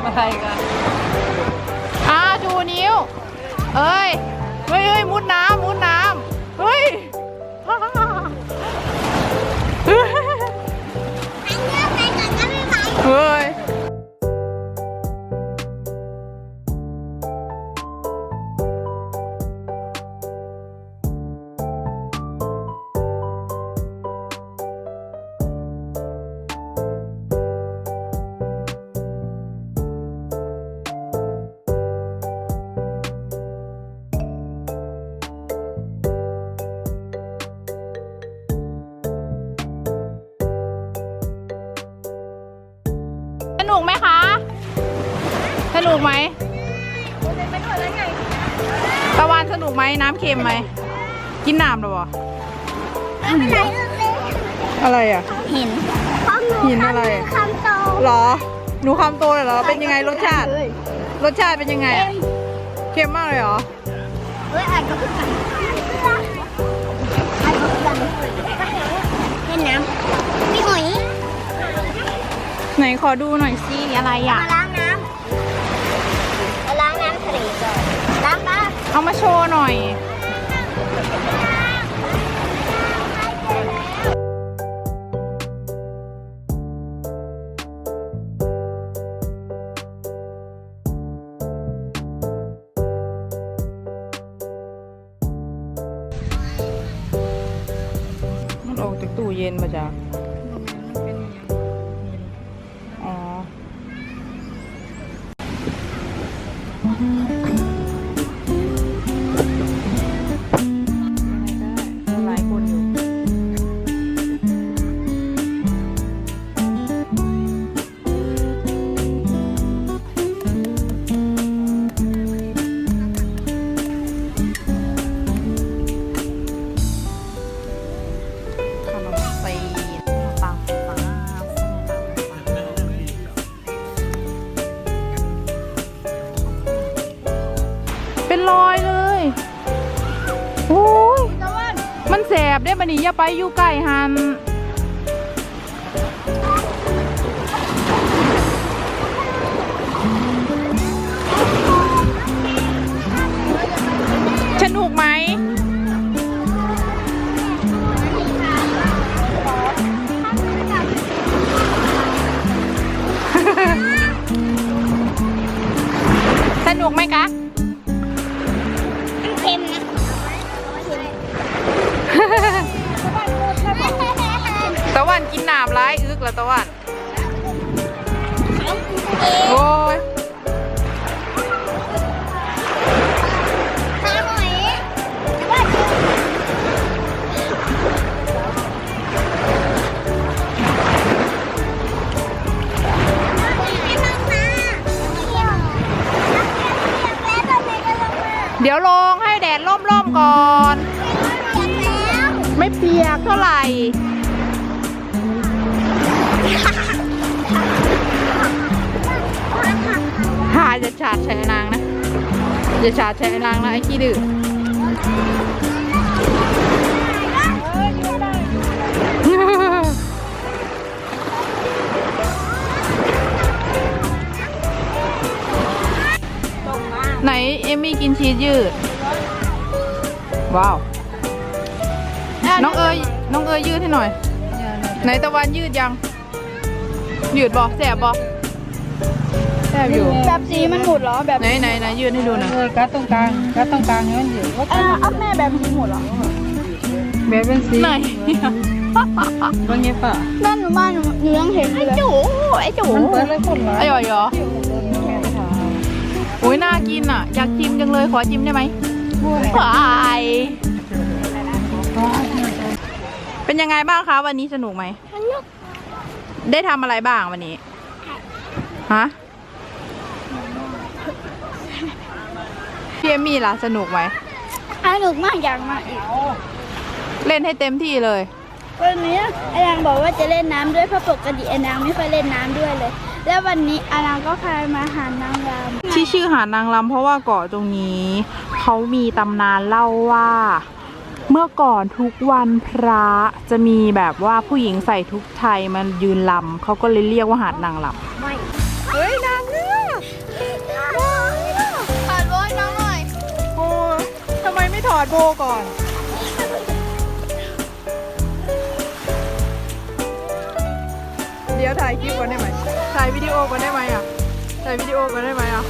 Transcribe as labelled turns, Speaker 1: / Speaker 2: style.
Speaker 1: ำอะไรกันอ่าจูนิ้ว เอ้ยเฮ้ยเฮ้ยมุดน้ำ กไหมคะ สนุกไหมตะวันสนุกไหมน้ำเค็มไหม กินน้ำหรอวะอะไรอะ
Speaker 2: หิน
Speaker 1: หินอะไร
Speaker 2: คำโต
Speaker 1: หรอ หนูคำโตเลยเหรอ เป็นยังไงรสชาติ รสชาติเป็นยังไงอะเค็มมากเลยเหรอ
Speaker 2: เฮ้ยอ่านก็คือกันอ่านก็คือกันเล่นน้ำมีหอย
Speaker 1: ไหนขอดูหน่อยสิอะไรอะ
Speaker 2: มาล้างน้ำมาล้างน้ำทะเลก่อนล้างบ้าน
Speaker 1: เอามาโชว์หน่อย มันออกจากตู้เย็นมาจ้ะ ยั ลอยเลยโอ้ยมันแสบได้บันนี้อย่าไปอยู่ใกล้หัน ตะวันโอ้ย
Speaker 2: ตาหอยไม่ลงมาเดี๋ยวแล้วทำไมก็ลงมา
Speaker 1: เดี๋ยวลงให้แดดล่มๆก่อน
Speaker 2: เปียกแล้ว
Speaker 1: ไม่เปียกเท่าไหร่ อย่าฉาดแฉนางนะไอ้ขี้ดื้อไหนเอมมี่กินชีสยืด ว้าว น้องเอ๋ยน้องเอ๋ยยืดให้หน่อย ไหนตะวันยืดยัง ยืดบอแสบบอ แสบอยู่
Speaker 2: แบบสีมันหมุดเหรอแบบ
Speaker 1: ไหนไหนไหนยืดให้ดูหน่อย
Speaker 3: เออกัดตรงกลางกัดตรงกลางให้มันอยู่ว่า
Speaker 2: เออเอาแม่แบบสีหมุดเหรอ
Speaker 3: แบบเป็นสี
Speaker 1: ไหน
Speaker 3: ว่าไงป่ะ
Speaker 2: ด้านหนูบ้านหนูหนูยังเห็นอยู่เลย
Speaker 1: จูไอ้จู
Speaker 3: มันเปิดเลยคนละ
Speaker 1: ไอ้หยอยเหรอโอ้ยน่ากินอะ อยากชิมจังเลยขอชิมได้ไหมไปเป็นยังไงบ้างคะวันนี้สนุกไหมได้ทำอะไรบ้างวันนี้ ฮะ เอมมี่ล่ะสนุกไหม
Speaker 2: สนุกมากอยากมาอีก
Speaker 1: เล่นให้เต็มที่เลย
Speaker 2: วันนี้อานางบอกว่าจะเล่นน้ำด้วยเพราะปกติอานางไม่ค่อยเล่นน้ำด้วยเลย แล้ววันนี้อานางก็พามาหานางรำ
Speaker 1: ที่ชื่อหาดนางรำเพราะว่าเกาะตรงนี้เขามีตำนานเล่าว่า เมื่อก่อนทุกวันพระจะมีแบบว่าผู้หญิงใส่ทุกไทยมันยืนลำเขาก็เลยเรียกว่าหาดนางรำ
Speaker 2: ไม่
Speaker 1: เฮ้ยนางเงื ไม่ถอดโบก่อน เดี๋ยวถ่ายคลิปก่อนได้ไหมถ่ายวิดีโอก่อนได้ไหมอะถ่ายวิดีโอก่อนได้ไหมอะ